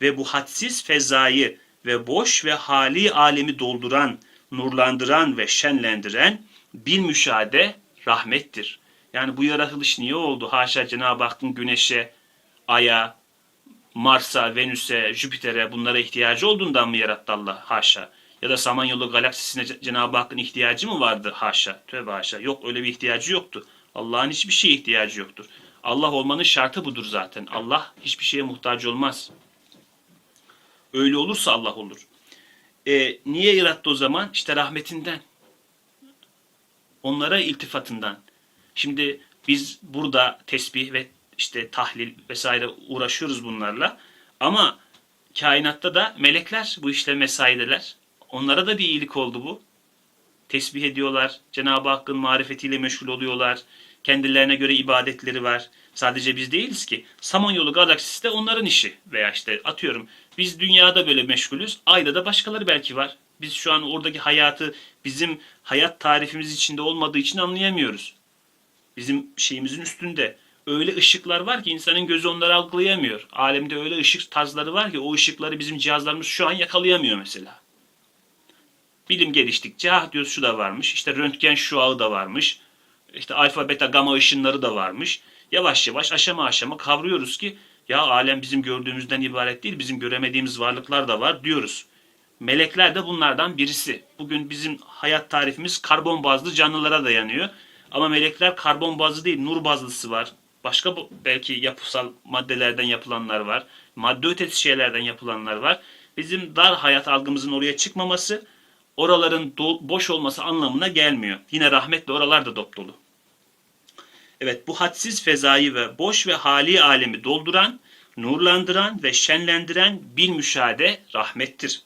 ve bu hadsiz fezayı ve boş ve hali alemi dolduran, nurlandıran ve şenlendiren bir müşahede rahmettir. Yani bu yaratılış niye oldu? Haşa Cenab-ı Hakk'ın güneşe, aya, Mars'a, Venüs'e, Jüpiter'e bunlara ihtiyacı olduğundan mı yarattı Allah? Haşa. Ya da Samanyolu galaksisine Cenab-ı Hakk'ın ihtiyacı mı vardı? Haşa. Tövbe haşa. Yok öyle bir ihtiyacı yoktu. Allah'ın hiçbir şeye ihtiyacı yoktur. Allah olmanın şartı budur zaten. Allah hiçbir şeye muhtaç olmaz. Öyle olursa Allah olur. E, niye yarattı o zaman? İşte rahmetinden. Onlara iltifatından. Şimdi biz burada tesbih ve işte tahlil vesaire uğraşıyoruz bunlarla. Ama kainatta da melekler bu işle mesaideler. Onlara da bir iyilik oldu bu. Tesbih ediyorlar. Cenab-ı Hakk'ın marifetiyle meşgul oluyorlar. Kendilerine göre ibadetleri var. Sadece biz değiliz ki. Samanyolu galaksisi de onların işi. Veya işte atıyorum biz dünyada böyle meşgulüz. Ayda da başkaları belki var. Biz şu an oradaki hayatı bizim hayat tarifimiz içinde olmadığı için anlayamıyoruz bizim şeyimizin üstünde. Öyle ışıklar var ki insanın gözü onları algılayamıyor. Alemde öyle ışık tarzları var ki o ışıkları bizim cihazlarımız şu an yakalayamıyor mesela. Bilim geliştikçe ha diyoruz şu da varmış. İşte röntgen şuağı da varmış. İşte alfa beta gama ışınları da varmış. Yavaş yavaş aşama aşama kavruyoruz ki ya alem bizim gördüğümüzden ibaret değil. Bizim göremediğimiz varlıklar da var diyoruz. Melekler de bunlardan birisi. Bugün bizim hayat tarifimiz karbon bazlı canlılara dayanıyor. Ama melekler karbon bazlı değil, nur bazlısı var. Başka belki yapısal maddelerden yapılanlar var. Madde ötesi şeylerden yapılanlar var. Bizim dar hayat algımızın oraya çıkmaması, oraların boş olması anlamına gelmiyor. Yine rahmetle oralar da dop dolu. Evet bu hadsiz fezayı ve boş ve hali alemi dolduran, nurlandıran ve şenlendiren bir müşahede rahmettir.